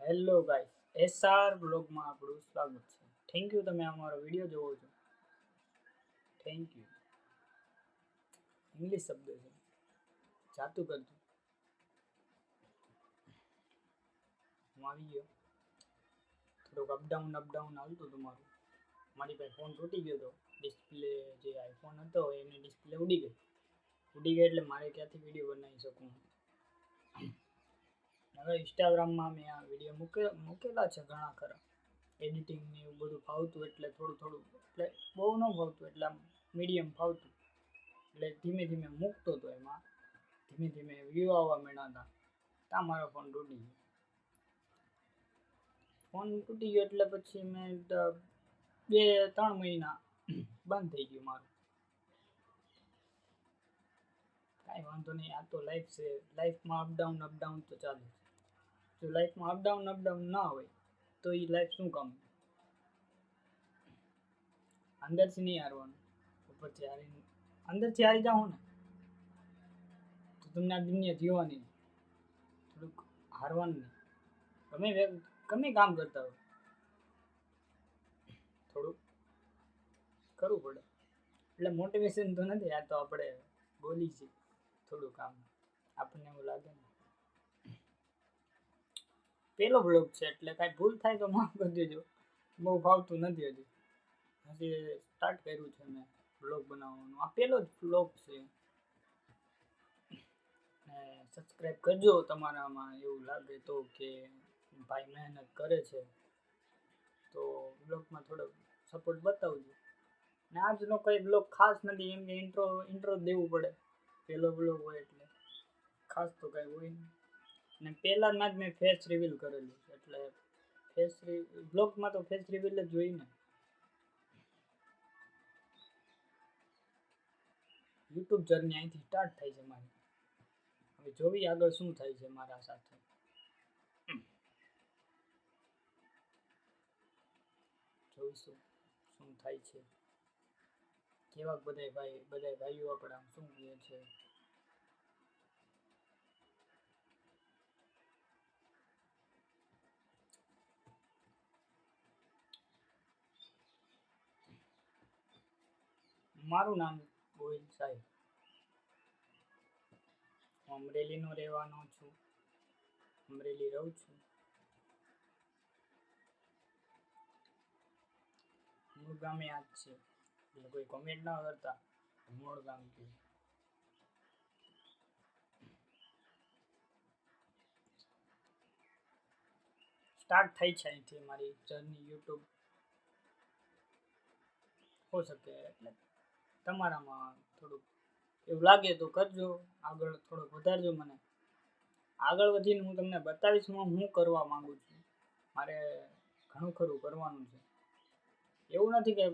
Hello guys SR બ્લોગમાં આપણું સ્વાગત છે. થેન્ક યુ તમે અમારો વીડિયો જોવો છો. થેન્ક યુ ઇંગ્લિશ શબ્દ છે. જાતું કરતું હું આવી ગયો. થોડુંક અપડાઉન અપડાઉન આવતું હતું મારું. મારી પાસે ફોન તૂટી ગયો હતો ડિસ્પ્લે જે આઈફોન હતો એની ડિસ્પ્લે ઉડી ગઈ. ઉડી ગઈ એટલે મારે ક્યાંથી વીડિયો બનાવી શકું? હવે ઇન્સ્ટાગ્રામમાં મેં આ વીડિયો મૂકે, મૂકેલા છે ઘણા ખરા. એડિટિંગ ને એવું બધું ફાવતું એટલે થોડું થોડું, એટલે બહુ ન ફાવતું, એટલે આમ મીડિયમ ફાવતું. એટલે ધીમે ધીમે મૂકતો હતો એમાં. ધીમે ધીમે વ્યૂ આવવા માંડ્યા હતા. ત્યાં મારો ફોન તૂટી ગયો. ફોન તૂટી ગયો એટલે પછી મેં બે, ત્રણ મહિના બંધ થઈ ગયું મારું. કાંઈ વાંધો નહીં, આ તો લાઈફ છે. લાઈફમાં અપડાઉન અપડાઉન તો ચાલે છે. જો લાઈફમાં અપડાઉન અપડાઉન ના હોય, તો એ લાઈફ શું કામ? અંદરથી નહીં હારવાનું. ઉપરથી હારી અંદરથી હારી જાઓ ને, તો તમને આ દુનિયા જીવવાની થોડુંક હારવાનું નહીં. ગમે ગમે કામ કરતા હોય, થોડુંક કરવું પડે. એટલે મોટિવેશન તો નથી, આ તો આપણે બોલી છીએ, થોડું કામ આપણને એવું લાગે ને. પેલો બ્લોગ છે, એટલે કાંઈ ભૂલ થાય તો માફ કરી દેજો. બહુ ભાવતું નથી હજી. હજી સ્ટાર્ટ કર્યું છે મેં બ્લોગ બનાવવાનું. આ પેલો જ બ્લોગ છે. સબસ્ક્રાઈબ કરજો તમારામાં એવું લાગે તો કે ભાઈ મહેનત કરે છે. તો બ્લોગમાં થોડો સપોર્ટ બતાવજો. ને આજનો કંઈ બ્લોગ ખાસ નથી, એમ કે ઇન્ટ્રો ઇન્ટ્રો દેવું પડે. પહેલો બ્લોગ હોય એટલે. ખાસ તો કાંઈ હોય નહીં. ને પહેલાંમાં જ મેં ફેસ રિવીલ કરેલું છે. એટલે ફેસ બ્લોગમાં તો ફેસ રિવીલ જ જોઈ ને. યુટ્યુબ જર્ની અહીંથી સ્ટાર્ટ થાય છે મારી. હવે જોવી આગળ શું થાય છે મારા સાથે. જોઈશું શું થાય છે. કેવા બધાય ભાઈ, બધાય ભાઈઓ આપણા, શું કહે છે? મારું નામ ગોહિલ સાહેબ. હું અમરેલીનો રહેવાનો છું. અમરેલી રહું છું. મૂળ ગામે આ જ છે. એટલે કોઈ કોમેન્ટ ના કરતા, મૂળ ગામ કે સ્ટાર્ટ થઈ છે અહીંથી મારી જર્ની યુટ્યુબ હો શકે એટલે. તમારામાં થોડુંક એવું લાગે તો કરજો, આગળ થોડોક વધારજો મને. આગળ વધીને હું તમને બતાવીશ હું હું કરવા માગું છું. મારે ઘણું ખરું કરવાનું છે. એવું નથી કે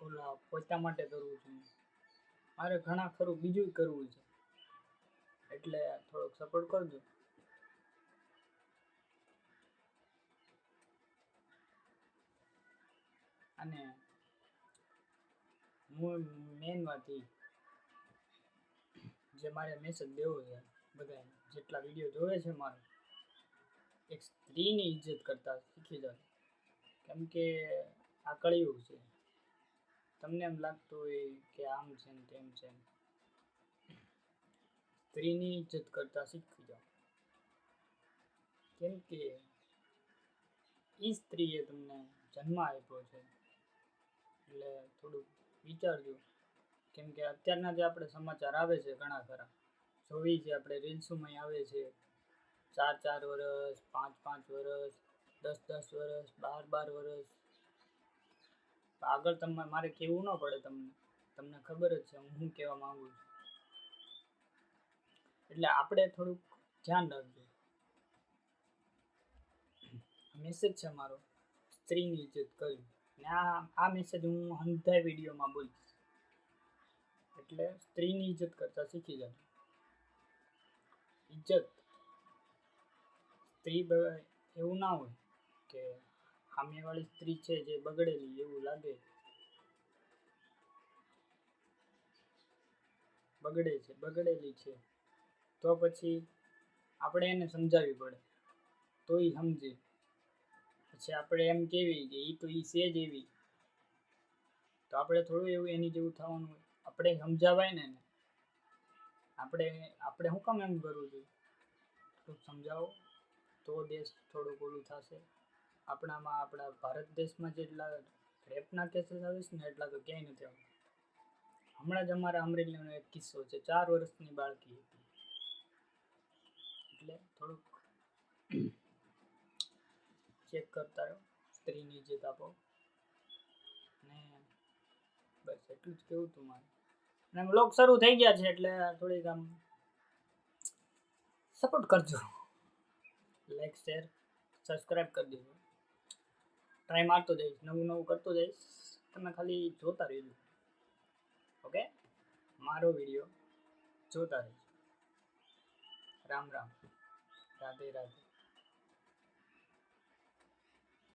ઓલા પોતા માટે કરવું છે. મારે ઘણા ખરું બીજું કરવું છે. એટલે થોડોક સપોર્ટ કરજો. અને હું મેન વાત જે મારે મેસેજ દેવો છે બધા જેટલા વીડિયો જોવે છે મારે, એક સ્ત્રીની ઇજ્જત કરતા શીખી જાઓ. કેમ કે આ કળિયુગ છે. તમને એમ લાગતું હોય કે આમ છે ને તેમ છે. સ્ત્રીની ઇજ્જત કરતા શીખી જાઓ. કેમ કે એ સ્ત્રીએ તમને જન્મ આપ્યો છે. એટલે થોડુંક વિચારજો. કેમ કે અત્યારના જે આપણે સમાચાર આવે છે ઘણા ખરા, જોવી છે આપણે રીલ્સોમાં આવે છે. ચાર ચાર વર્ષ પાંચ પાંચ વર્ષ દસ દસ વર્ષ બાર બાર વર્ષ આગળ તમને, મારે કહેવું ન પડે તમને તમને ખબર જ છે હું કહેવા માંગુ છું. એટલે આપણે થોડુંક ધ્યાન રાખજો. મેસેજ છે મારો, સ્ત્રીની ઇજ્જત કરવી. ને આ આ મેસેજ હું અંધા વિડીયોમાં બોલીશ. એટલે સ્ત્રીની ઇજ્જત કરતા શીખી જાવ ઇજ્જત. સ્ત્રી એવું ના હોય કે સામેવાળી સ્ત્રી છે જે બગડેલી એવું લાગે. બગડે છે, બગડેલી છે. તો પછી આપણે એને સમજાવવી પડે. તો એ સમજે. પછી આપણે એમ કેવી કે એ તો એ છે જ એવી. તો આપણે થોડું એવું એની જેવું થવાનું આપણે સમજાવાય ને આપણે આપણે શું કામ એમ કરવું જોઈએ? થોડુંક સમજાવો. તો દેશ થોડુંક ઓલું થશે. આપણામાં, આપણા ભારત દેશમાં જેટલા રેપના કેસીસ આવે છે ને એટલા તો ક્યાંય નથી આવતા. હમણાં જ અમારા અમરેલીનો એક કિસ્સો છે. ચાર વર્ષની બાળકી હતી. એટલે થોડુંક ચેક કરતા રહો, સ્ત્રીની જે આપો. અને બસ એટલું જ કેવું હતું મારે. અને બ્લોગ શરૂ થઈ ગયા છે એટલે થોડીક આમ સપોર્ટ કરજો. લાઈક શેર સબસ્ક્રાઈબ કરી દેજો. ટ્રાય મારતો જઈશ, નવું નવું કરતો જઈશ. તમે ખાલી જોતા રહેજો. ઓકે મારો વીડિયો જોતા રહેજો. રામ રામ. રાધે રાધે.